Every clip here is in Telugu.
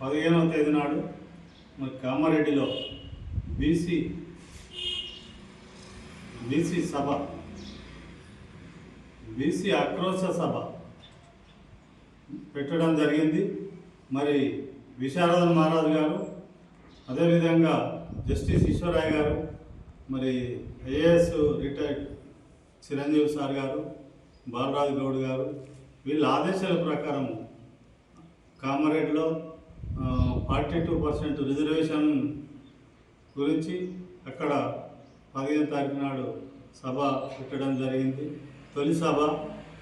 పదిహేనవ తేదీ నాడు మరి కామారెడ్డిలో బీసీ బీసీ సభ బీసీ ఆక్రోశ సభ పెట్టడం జరిగింది. మరి విశారదన్ మహారాజు గారు అదేవిధంగా జస్టిస్ ఈశ్వరాయ్ గారు మరి ఐఏఎస్ రిటైర్డ్ చిరంజీవి సార్ గారు బాలరాజు గౌడ్ గారు వీళ్ళ ఆదేశాల ప్రకారం కామారెడ్డిలో ఫార్టీ టూ పర్సెంట్ రిజర్వేషన్ గురించి అక్కడ పదిహేను తారీఖు నాడు సభ పెట్టడం జరిగింది. తొలి సభ.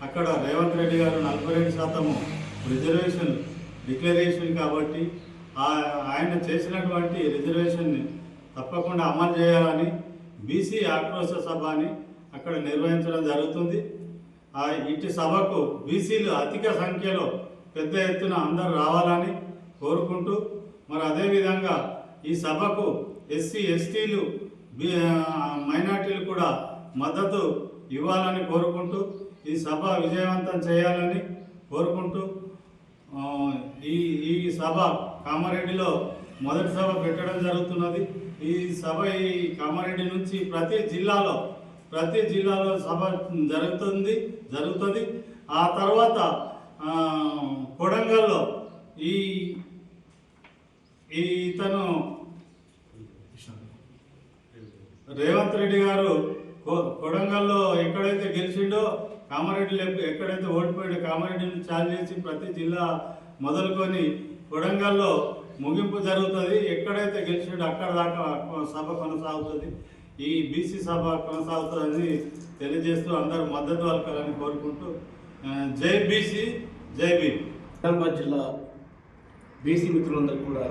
అక్కడ రేవంత్ రెడ్డి గారు నలభై రెండు శాతము రిజర్వేషన్ డిక్లరేషన్ కాబట్టి ఆయన చేసినటువంటి రిజర్వేషన్ని తప్పకుండా అమలు చేయాలని బీసీ ఆక్రోశ సభ అని అక్కడ నిర్వహించడం జరుగుతుంది. ఆ ఇటు సభకు బీసీలు అధిక సంఖ్యలో పెద్ద ఎత్తున అందరూ రావాలని కోరుకుంటూ మరి అదేవిధంగా ఈ సభకు ఎస్సీ ఎస్టీలు మైనార్టీలు కూడా మద్దతు ఇవ్వాలని కోరుకుంటూ ఈ సభ విజయవంతం చేయాలని కోరుకుంటూ ఈ ఈ సభ కామారెడ్డిలో మొదటి సభ పెట్టడం జరుగుతున్నది. ఈ సభ ఈ కామారెడ్డి నుంచి ప్రతి జిల్లాలో ప్రతి జిల్లాలో సభ జరుగుతుంది జరుగుతుంది. ఆ తర్వాత కొడంగల్లో ఈ ఈ ఇతను రేవంత్ రెడ్డి గారు కొ- కొడంగల్లో ఎక్కడైతే గెలిచిండో కామారెడ్డిలో ఎక్కడైతే ఓడిపోయాడో కామారెడ్డిని ఛార్జ్ చేసి ప్రతి జిల్లా మొదలుకొని కొడంగల్లో ముగింపు జరుగుతుంది. ఎక్కడైతే గెలిచిండో అక్కడ దాకా సభ కొనసాగుతుంది. ఈ బీసీ సభ కొనసాగుతుందని తెలియజేస్తూ అందరూ మద్దతు పలకాలని కోరుకుంటూ జై బీసీ జై బీ జిల్లా బీసీ మిత్రులందరికీ కూడా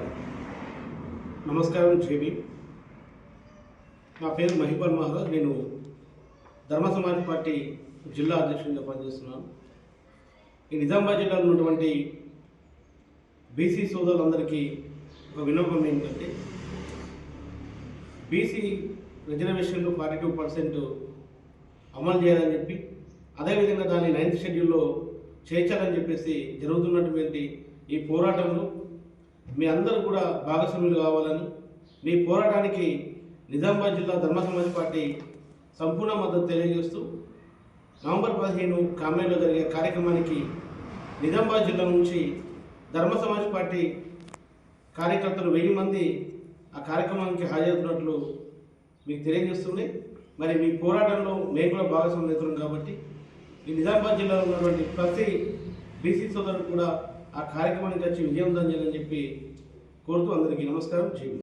నమస్కారం జీవి. నా పేరు మహిపాల్ మహారాజ్ నేను ధర్మ సమాజ్ పార్టీ జిల్లా అధ్యక్షుడిగా పనిచేస్తున్నాను. ఈ నిజామాబాద్ జిల్లాలో ఉన్నటువంటి బీసీ సోదరులందరికీ ఒక వినోదం ఏంటంటే బీసీ రిజర్వేషన్లు ఫార్టీ టూ పర్సెంట్ అమలు చేయాలని చెప్పి అదేవిధంగా దాన్ని నైన్త్ షెడ్యూల్లో చేర్చాలని చెప్పేసి జరుగుతున్నటువంటి ఈ పోరాటంలో మీ అందరూ కూడా భాగస్వాములు కావాలని మీ పోరాటానికి నిజామాబాద్ జిల్లా ధర్మ సమాజ్ పార్టీ సంపూర్ణ మద్దతు తెలియజేస్తూ నవంబర్ పదిహేను కామేలో జరిగే కార్యక్రమానికి నిజామాబాద్ జిల్లా నుంచి ధర్మ సమాజ్ పార్టీ కార్యకర్తలు వెయ్యి మంది ఆ కార్యక్రమానికి హాజరవుతున్నట్లు మీకు తెలియజేస్తుంది మరి మీ పోరాటంలో మేము కూడా భాగస్వామ్యం అవుతున్నాం కాబట్టి ఈ నిజామాబాద్ జిల్లాలో ఉన్నటువంటి ప్రతి బీసీ సోదరుడు కూడా ఆ కార్యక్రమానికి వచ్చి విజయవంతం చేయాలని చెప్పి కోరుతూ అందరికీ నమస్కారం. జీవి